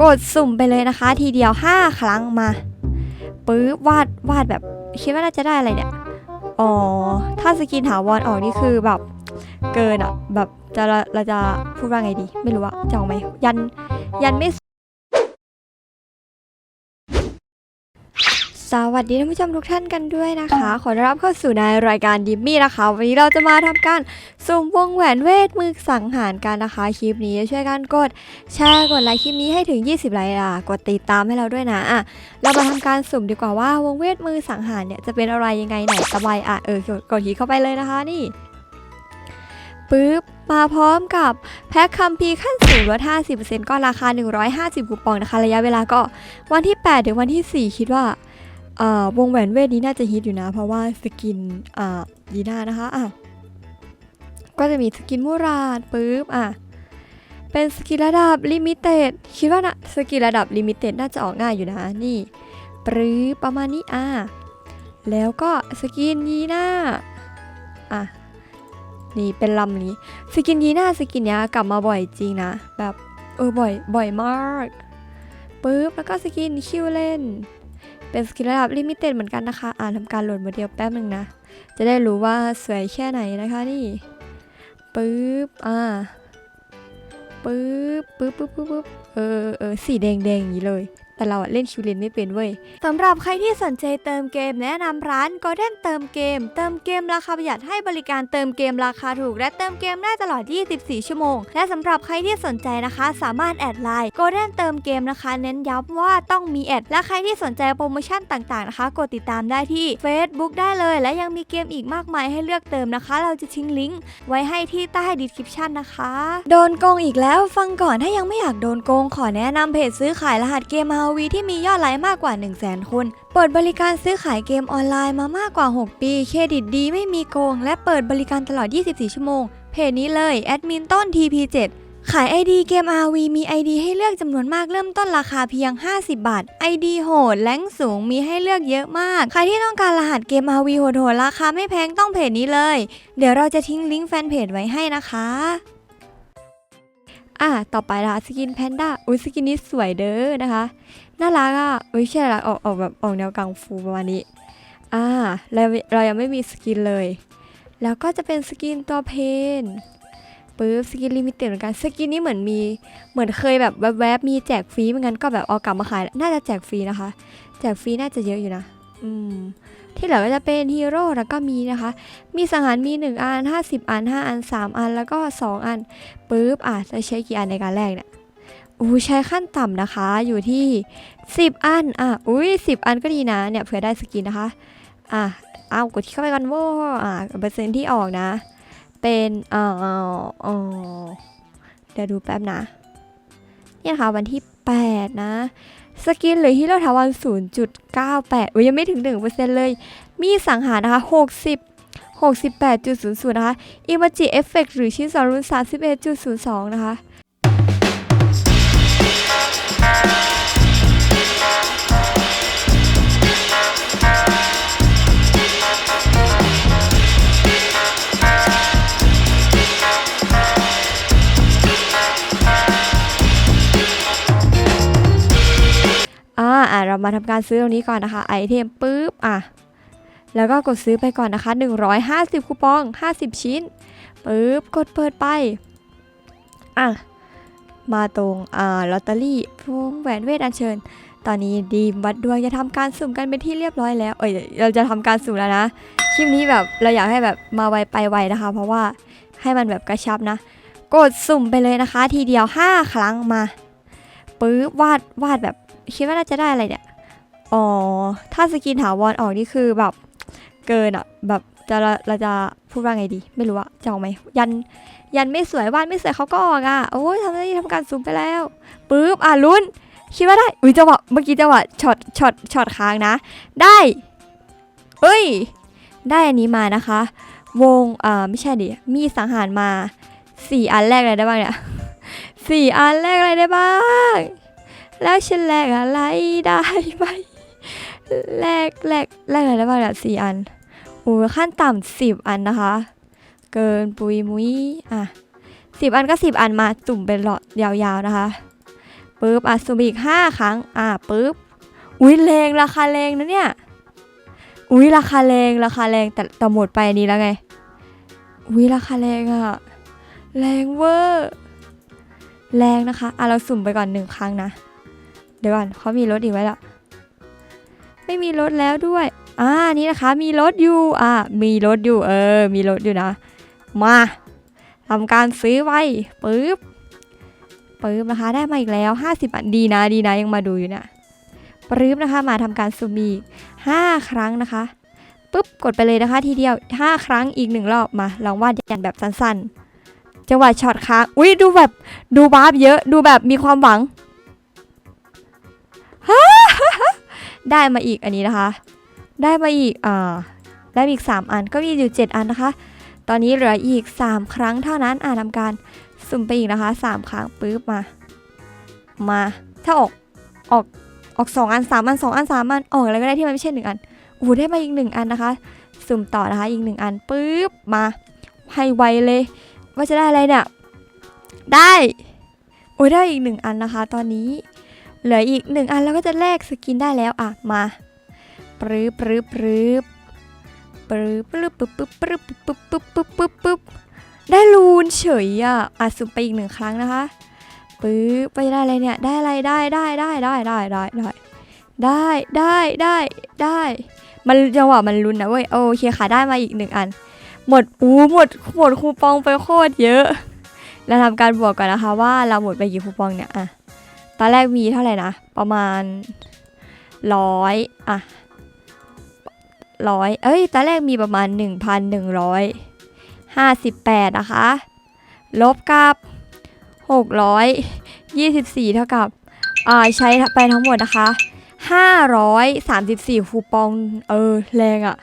กดสุ่มไปเลยนะคะ ทีเดียว 5 ครั้งมาปื๊บวาดวาดแบบคิดว่าน่าจะได้อะไรเนี่ย อ๋อ ถ้าสกินถาวรออกนี่คือแบบเกินอะ แบบจะเราจะพูดว่าไงดี ไม่รู้ว่าจะเอาไหมยันยันไม่ สวัสดีท่านผู้ชมทุกท่านกันด้วยนะคะ ขอต้อนรับเข้าสู่ในรายการดิมมี่นะคะ วันนี้เราจะมาทำการสุ่มวงแหวนเวทมือสังหารกันนะคะ คลิปนี้ช่วยกันกดแชร์กดไลค์คลิปนี้ให้ถึง 20 ไลค์อะกดติดตามให้เราด้วยนะอะเรามาทำการสุ่มดีกว่าว่าวงเวทมือสังหารเนี่ยจะเป็นอะไรยังไงไหนสบายอะเออกดคลิกเข้าไปเลยนะคะนี่ปึ๊บมาพร้อมกับแพ็คคัมภีขั้นสูงลด50%ก็ราคา 150 คูปองนะคะ ระยะเวลาก็วันที่ 8 ถึงวันที่ 4 คิดว่า วงแหวนเวทนี้น่าจะฮิตอยู่นะ เพราะว่าสกินอ่าดีน่านะคะอะก็จะมีสกินมูราดปึ๊บอะเป็นสกินระดับลิมิเต็ดคิดว่านะสกินระดับลิมิเต็ดน่าจะออกง่ายอยู่นะนี่ปรือประมาณนี้อะแล้วก็สกินยีน่าอะนี่เป็นลำนี้สกินยีน่าสกินเนี้ยกลับมาบ่อยจริงนะแบบเออบ่อยบ่อยมากปึ๊บแล้วก็สกินคิวเล่น เป็นสกิลระดับลิมิเต็ดเหมือนกันนะคะ อ่านทำการโหลดโมเดลแป๊บหนึ่งนะ จะได้รู้ว่าสวยแค่ไหนนะคะนี่ปึ๊บอ่าปึ๊บปึ๊บปึ๊บปึ๊บปึ๊บเออเออสีแดงแดงอย่างนี้เลย แต่เราอะเล่นคิวเลนไม่เป็นเว้ยสำหรับใครที่สนใจเติมเกมแนะนำร้าน Golden เติมเกม เติมเกมราคาประหยัดให้บริการเติมเกมราคาถูก และเติมเกมได้ตลอด 24 ชั่วโมง และสำหรับใครที่สนใจนะคะ สามารถแอดไลน์ Golden เติมเกมนะคะ เน้นย้ำว่าต้องมีแอด และใครที่สนใจโปรโมชั่นต่างๆนะคะกดติดตามได้ที่ Facebook ได้เลย และยังมีเกมอีกมากมายให้เลือกเติมนะคะ เราจะทิ้งลิงก์ไว้ให้ที่ใต้ดีสคริปชันนะคะโดนโกงอีกแล้วฟังก่อนถ้ายังไม่อยากโดนโกงขอแนะนำเพจซื้อขายรหัสเกม RV ที่มียอดไลค์มากกว่า 1 0 0 0 0แคนเปิดบริการซื้อขายเกมออนไลน์มามากกว่า 6 ปี เครดิตดีไม่มีโกง และเปิดบริการตลอด 24 ชั่วโมง เพจนี้เลยแอดมินต้น TP7 ขาย ID เกม RV มี ID ให้เลือกจำนวนมากเริ่มต้นราคาเพียง 50 บาท ID โหดแรงสูงมีให้เลือกเยอะมาก ใครที่ต้องการรหัสเกม RV โหดๆราคาไม่แพงต้องเพจนี้เลย เดี๋ยวเราจะทิ้งลิงก์แฟนเพจไว้ให้นะคะ อะต่อไปนะคะสกินแพนด้าอุ้ยสกินนี้สวยเด้อนะคะ น่ารักอะอุ้ยใช่ละออกออกแบบออกแนวกังฟูประมาณนี้ อ่าเราเรายังไม่มีสกินเลย แล้วก็จะเป็นสกินตัวเพนปึ๊บสกินลิมิเต็ดเหมือนกันสกินนี้เหมือนมีเหมือนเคยแบบแวบๆมีแจกฟรีเหมือนกันก็แบบเอากลับมาขาย น่าจะแจกฟรีนะคะ แจกฟรีน่าจะเยอะอยู่นะ อืม ที่เหลือก็จะเป็นฮีโร่แล้วก็มีนะคะ มีสังหารมี 1 อัน 50 อัน 5 อัน 3 อัน แล้วก็ 2 อันปึ๊บอะจะใช้กี่อันในการแรกเนี่ยอู้ใช้ขั้นต่ำนะคะอยู่ที่ 10 อันอะอุ้ย10 อันก็ดีนะเนี่ยเผื่อได้สกินนะคะอะเอากดที่เข้าไปกันโว้อะเปอร์เซ็นต์ที่ออกนะ เป็นอ่าอ่าอ่าเดี๋ยวดูแป๊บนะ เนี่ยนะคะวันที่ 8 นะ สกินหรือฮิโร่ถาวร0.98อุ้ยยังไม่ถึง 1%เลย มีสังหารนะคะ 60 68.00 นะคะอิม a จิเอฟเฟกหรือชิ้นสองรุ่น31.02 นะคะ เรามาทำการซื้อตรงนี้ก่อนนะคะไอเทมปุ๊บอะแล้วก็กดซื้อไปก่อนนะคะ 150 คูปอง 50 ชิ้นปุ๊บกดเปิดไปอะมาตรงอ่าลอตเตอรี่พวงแหวนเวทอัญเชิญ ตอนนี้ดีมวัดดวงจะทำการสุ่มกันเป็นที่เรียบร้อยแล้วเอ้ยเราจะทำการสุ่มแล้วนะคลิปนี้แบบเราอยากให้แบบมาไวไปไวนะคะ เพราะว่าให้มันแบบกระชับนะ กดสุ่มไปเลยนะคะ ทีเดียว 5 ครั้งมาปึ๊บวาดวาดแบบคิดว่าน่าจะได้อะไรเนี่ย อ๋อ ถ้าสกินถาวรออกนี่คือแบบเกินอะแบบจะเราจะพูดว่าไงดี ไม่รู้อะจะเอาไหมยันยันไม่สวยวาดไม่สวยเขาก็ออกอะโอ้ยทำได้ทำการซูมไปแล้วปึ๊บอะลุ้นคิดว่าได้อุ้ยจังหวะเมื่อกี้จังหวะช็อตช็อตช็อตค้างนะ ได้เอ้ย ได้อันนี้มานะคะ วงอ่าไม่ใช่ดิมีสังหารมาสี่อันแรกอะไรได้บ้างเนี่ยสี่อันแรกอะไรได้บ้าง แล้วฉันแลกอะไรได้ไหม แลกแลกแลกอะไรได้บ้างเนี่ยสี่อันโอ้ยขั้นต่ำสิบอันนะคะ เกินปุยมุ้ยอะสิบอันก็สิบอันมาจุ่มเป็นหลอดยาวๆนะคะปึ๊บอะสุ่มอีกห้าครั้ง อะปึ๊บอุ้ยแรงราคาแรงนะเนี่ยอุ้ยราคาแรงราคาแรงแต่แต่หมดไปอันนี้แล้วไงอุ้ยราคาแรงอะแรงเวอร์แรงนะคะอะเราสุ่มไปก่อนหนึ่งครั้งนะ เดี๋ยวก่อนเขามีรถอีกไว้ละ ไม่มีรถแล้วด้วย อ่า นี่นะคะ มีรถอยู่ อ่า มีรถอยู่ เออ มีรถอยู่นะ มาทำการซื้อไว้ปึ๊บ ปึ๊บนะคะ ได้มาอีกแล้ว 50บาทดีนะ ดีนะ ยังมาดูอยู่นี่ยปึ๊บนะคะ มาทำการซูมอีก5ครั้งนะคะปึ๊บ กดไปเลยนะคะ ทีเดียว 5 ครั้งอีกหนึ่งรอบ มา ลองวาดยันแบบสั้นๆ จังหวะช็อตค้าง อุ้ยดูแบบ ดูบาร์บเยอะ ดูแบบมีความหวัง ได้มาอีกอันนี้นะคะ ได้มาอีกอ่าได้มาอีก 3 อันก็มีอยู่ 7 อันนะคะ ตอนนี้เหลืออีก 3 ครั้งเท่านั้นอ่าทำการสุ่มไปอีกนะคะ 3 ครั้งปึ๊บมา มาถ้าออกออกออก 2 อัน 3 อัน 2 อัน 3 อัน ออกอะไรก็ได้ที่มันไม่ใช่ 1 อันโอ้ได้มาอีก 1 อันนะคะ สุ่มต่อนะคะอีก 1 อันปึ๊บมาให้ไวเลย ว่าจะได้อะไรเนี่ยได้โอ้ยได้อีก 1 อันนะคะ ตอนนี้ เหลืออีก1อันแล้วก็จะแลกสกินได้แล้วอะมาปรึ๊บปรึ๊บปรึ๊บปรึ๊บปรึ๊บปึ๊บปึ๊บปรึ๊บปึ๊บปึ๊บปึ๊บปึ๊บปึ๊บได้ลูนเฉยอะอะสุ่มไปอีกหนึ่งครั้งนะคะปึ๊บไปได้อะไรเนี่ยได้อะไรได้ได้ได้ได้ได้ได้ได้ได้ได้ได้ได้มันจังหวะมันลุ้นนะเว้ยโอเคค่ะได้มาอีกหนึ่งอัน หมดอู้หมดหมดคูปองไปโคตรเยอะ แล้วทำการบวกก่อนนะคะว่าเราหมดไปกี่คูปองเนี่ยอะ ตอนแรกมีเท่าไหร่นะ ประมาณร้อยอะร้อยเอ้ย ตอนแรกมีประมาณ 1,158 นะคะ ลบกับ 624 เท่ากับอ่าใช้ไปทั้งหมดนะคะ 534 คูปอง เออ แรงอะ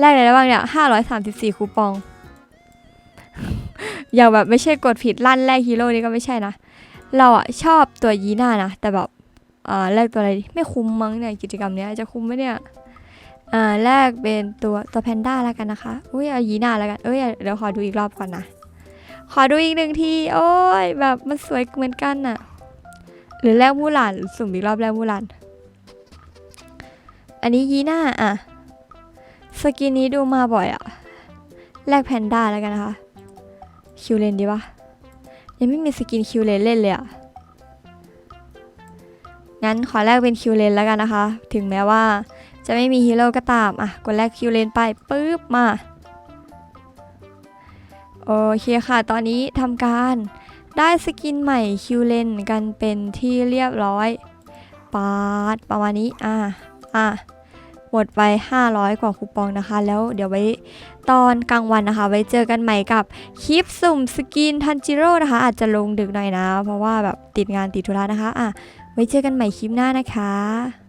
แรกอะไรบ้างเนี่ย 534 คูปอง อย่างแบบไม่ใช่กดผิดลั่นแรกฮีโร่นี่ก็ไม่ใช่นะ เราอะชอบตัวยีน่านะ แต่แบบอ่าแรกตัวอะไรไม่คุ้มมั้งเนี่ยกิจกรรมเนี้ยจะคุ้มไหมเนี่ยอ่าแรกเป็นตัวตัวแพนด้าแล้วกันนะคะอุ้ยเอายีน่าแล้วกันเอ้ยเดี๋ยวขอดูอีกรอบก่อนนะ ขอดูอีกหนึ่งทีโอ้ยแบบมันสวยเหมือนกันน่ะหรือแรกมูหลานสุ่มอีกรอบแรกมูหลานอันนี้ยีน่าอะสกินนี้ดูมาบ่อยอะแรกแพนด้าแล้วกันนะคะ คิวเลนดีปะ ยังไม่มีสกินคิวเลนเล่นเลยอะงั้นขอแรกเป็นคิวเลนแล้วกันนะคะ ถึงแม้ว่าจะไม่มีฮีโร่ก็ตาม อะ กดแรกคิวเลนไปปึ๊บมาโอเคค่ะ ตอนนี้ทำการได้สกินใหม่คิวเลนกันเป็นที่เรียบร้อยปาดประมาณนี้ อะ อะ หมดไป 500 กว่าคูปองนะคะ แล้วเดี๋ยวไว้ตอนกลางวันนะคะ ไว้เจอกันใหม่กับคลิปสุ่มสกินทันจิโร่นะคะ อาจจะลงดึกหน่อยนะ เพราะว่าแบบติดงานติดธุระนะคะ อะ ไว้เจอกันใหม่คลิปหน้านะคะ